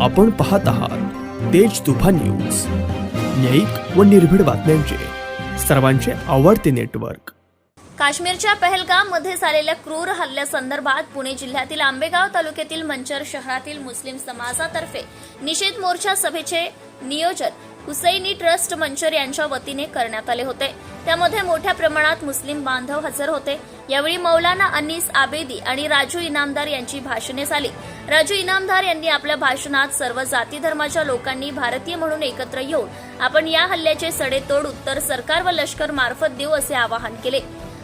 आपण पाहत आहात तेज तुफान न्यूज. न्यायिक व निर्भीड बातम्यांचे. सर्वांचे आवडते नेटवर्क. काश्मीरच्या पहलगाममध्ये झालेल्या क्रूर हल्ल्यासंदर्भात पुणे जिल्ह्यातील आंबेगाव तालुक्यातील मंचर शहरातील मुस्लिम समाजातर्फे निषेध मोर्चा सभेचे नियोजन हुसैनी ट्रस्ट मंचर यांच्या वतीने करण्यात आले होते. त्यामध्ये मोठ्या प्रमाणात मुस्लिम बांधव हजर होते. यावेळी मौलाना अनिस आबेदी आणि राजू इनामदार यांची भाषणे झाली. राजू इनामदार यांनी आपल्या भाषणात सर्व जाती धर्माच्या लोकांनी भारतीय म्हणून एकत्र येऊन आपण या हल्ल्याचे सडेतोड उत्तर सरकार व लष्कर मार्फत देऊ असे आवाहन केले.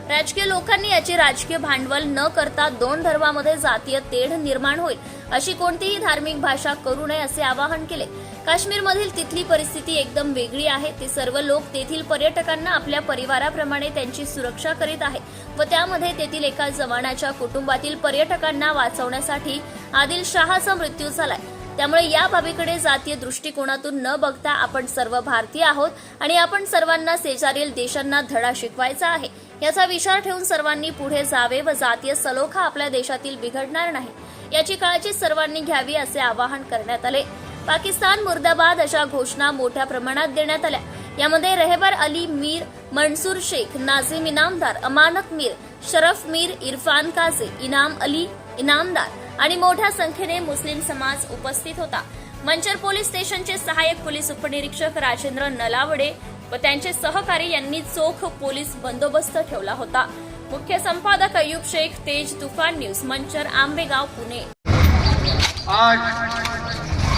राजकीय लोकांनी याचे राजकीय भांडवल न करता दोन धर्मामध्ये जातीय तेढ निर्माण होईल अशी कोणतीही धार्मिक भाषा करू नये असे आवाहन केले. काश्मीरमधील तिथली परिस्थिती एकदम वेगळी आहे. ते सर्व लोक तेथील पर्यटकांना आपल्या परिवाराप्रमाणे त्यांची सुरक्षा करीत आहेत व त्यामध्ये तेथील एका जवानाच्या कुटुंबातील पर्यटकांना वाचवण्यासाठी आदिल शहाचा मृत्यू झालाय. त्यामुळे या बाबीकडे जातीय दृष्टिकोनातून न बघता आपण सर्व भारतीय आहोत आणि आपण सर्वांना शेजारील देशांना धडा शिकवायचा आहे. याचा विचार ठेवून सर्वांनी पुढे जावे व जातीय सलोखा आपल्या देशातील बिघडणार नाही. याची काळजी सर्वांनी घ्यावी असे आवाहन करण्यात आले. पाकिस्तान मुर्दाबाद अशा घोषणा मोठ्या प्रमाणात देण्यात आल्या. यामध्ये रेहबर अली मीर मनसूर शेख नाझिम इनामदार अमानत मीर शरफ मीर इरफान काझे इनाम अली इनामदार आणि मोठ्या संख्येने मुस्लिम समाज उपस्थित होता. मंचर पोलीस स्टेशनचे सहाय्यक पोलीस उपनिरीक्षक राजेंद्र नलावडे व त्यांचे सहकारी यांनी चोख पोलीस बंदोबस्त ठेवला होता. मुख्य संपादक अयुब शेख तेज तुफान न्यूज मंचर आंबेगाव पुणे. आज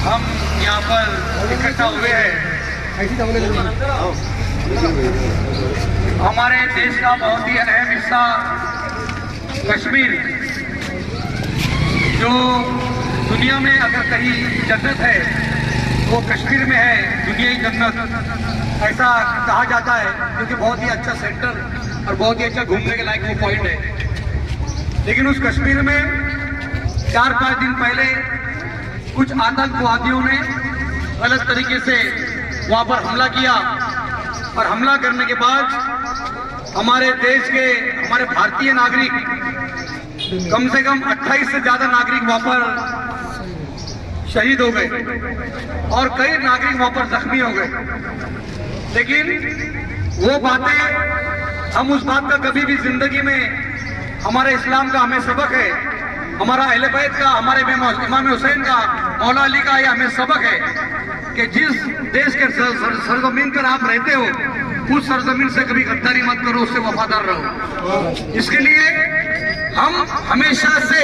हम यहाँ पर इकट्ठा हुए हैं। हमारे देश का बहुत ही अहम हिस्सा कश्मीर, जो दुनिया में अगर कहीं जन्नत है, वो कश्मीर में है, दुनिया की जन्नत। ऐसा कहा जाता है, क्योंकि बहुत ही अच्छा सेंटर और बहुत ही अच्छा घूमने के लायक वो पॉइंट है। लेकिन उस कश्मीर में चार पाँच दिन पहले कुछ आतंकवादियों ने गलत तरीके से वहाँ पर हमला किया और हमला करने के बाद हमारे देश के हमारे भारतीय नागरिक, कम से कम 28 से ज़्यादा नागरिक वहाँ पर शहीद हो गए और कई नागरिक वहाँ पर जख्मी हो गए। लेकिन वो बातें हम उस बात का कभी भी ज़िंदगी में हमारे इस्लाम का हमें सबक है, हमारा अहले का, हमारे इमाम हुसैन का, मौला अली का, ये हमें सबक है। कि जिस देश के सर, सर, सरजमीन पर आप रहते हो उस सरजमीन से कभी गद्दारी मत करो उससे वफादार रहो। इसके लिए हम हमेशा से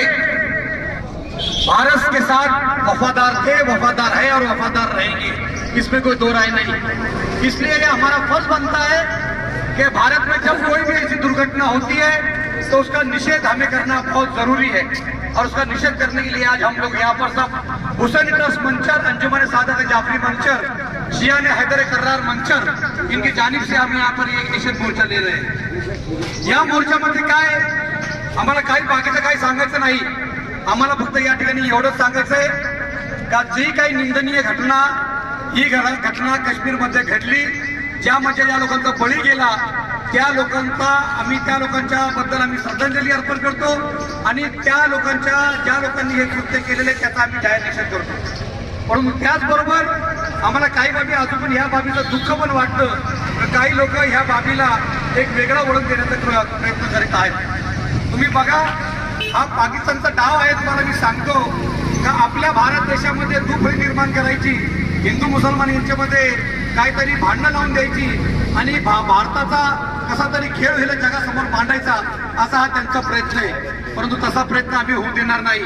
भारत के साथ वफादार थे वफादार है और वफादार रहेंगे। इसमें कोई दो राय नहीं। इसलिए ये हमारा फ़र्ज़ बनता है कि भारत में जब कोई भी ऐसी दुर्घटना होती है तो उसका निषेध हमें करना बहुत ज़रूरी है। और उसका निषेध करने के लिए आज हम लोग यहाँ पर सब हुसैन ट्रस्ट मंचर अंजुमन सादत जाफरी मंचर शिया ने हैदर करार मंचर इनकी जानिब से हम यहाँ पर एक निषेध मोर्चा ले रहे हैं। या मोर्चामध्ये काय आम्हाला काही बाकीचं काही सांगायचं नाही। आम्हाला फक्त या ठिकाणी एवढंच सांगायचं आहे का जी काही निंदनीय घटना ही घ- घटना काश्मीरमध्ये घडली ज्यामध्ये ज्या लोकांचा बळी गेला त्या लोकांचा आम्ही त्या लोकांच्या बद्दल आम्ही श्रद्धांजली अर्पण करतो आणि त्या लोकांच्या ज्या लोकांनी हे कृत्य केलेले त्याचा आम्ही जाहीर निषेध करतो. परंतु त्याचबरोबर आम्हाला काही बाबी अजून पण ह्या बाबीचं दुःख पण वाटतं तर काही लोक ह्या बाबीला एक वेगळा वळण देण्याचा प्रयत्न करीत आहेत. तुम्ही बघा हा पाकिस्तानचा डाव आहे तुम्हाला मी सांगतो का आपल्या भारत देशामध्ये दुफळी निर्माण करायची हिंदू मुसलमान यांच्यामध्ये काहीतरी भांडणं लावून द्यायची आणि भा- भारताचा कसा तरी खेळ व्हायला जगासमोर मांडायचा असा हा त्यांचा प्रयत्न आहे. परंतु तसा प्रयत्न आम्ही होऊ देणार नाही.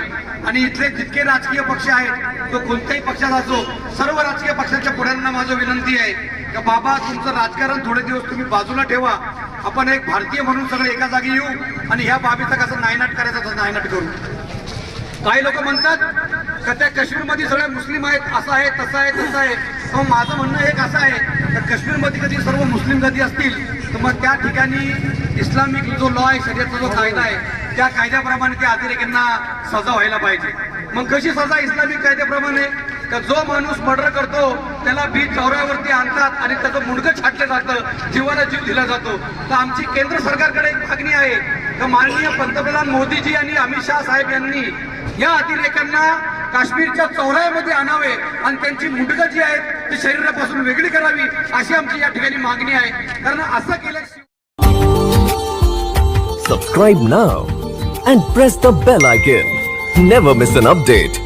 आणि इथले जितके राजकीय पक्ष आहेत तो कोणत्याही पक्षाचा असो सर्व राजकीय पक्षाच्या पुढ्यांना माझं विनंती आहे की बाबा तुमचं राजकारण थोडे दिवस तुम्ही बाजूला ठेवा. आपण एक भारतीय म्हणून सगळं एका जागी येऊ आणि ह्या बाबीचा कसं नायनाट करायचा तसं नायनाट करू. काही लोक म्हणतात का त्या काश्मीरमध्ये सगळे मुस्लिम आहेत असं आहे तसं आहे तसं आहे. पण माझं म्हणणं एक असं आहे तर काश्मीरमध्ये कधी सर्व मुस्लिम कधी असतील तर मग त्या ठिकाणी इस्लामिक जो लॉ आहे शरीराचा जो कायदा आहे त्या कायद्याप्रमाणे त्या अतिरेक्यांना सजा व्हायला पाहिजे. मग कशी सजा इस्लामिक कायद्याप्रमाणे? का जो माणूस मर्डर करतो त्याला बीच चौऱ्यावरती आणतात आणि त्याचं मुंडकं छाटलं जातं जीवाला जीव दिला जातो. तर आमची केंद्र सरकारकडे एक मागणी आहे. का माननीय पंतप्रधान मोदीजी आणि अमित शाह साहेब यांनी या अतिरेक्यांना काश्मीरच्या चौरायामध्ये आणावे आणि त्यांची मुंडकं जी आहेत ती शरीरापासून वेगळी करावी अशी आमची या ठिकाणी मागणी आहे. कारण असं केलं subscribe now and press the bell icon never miss an update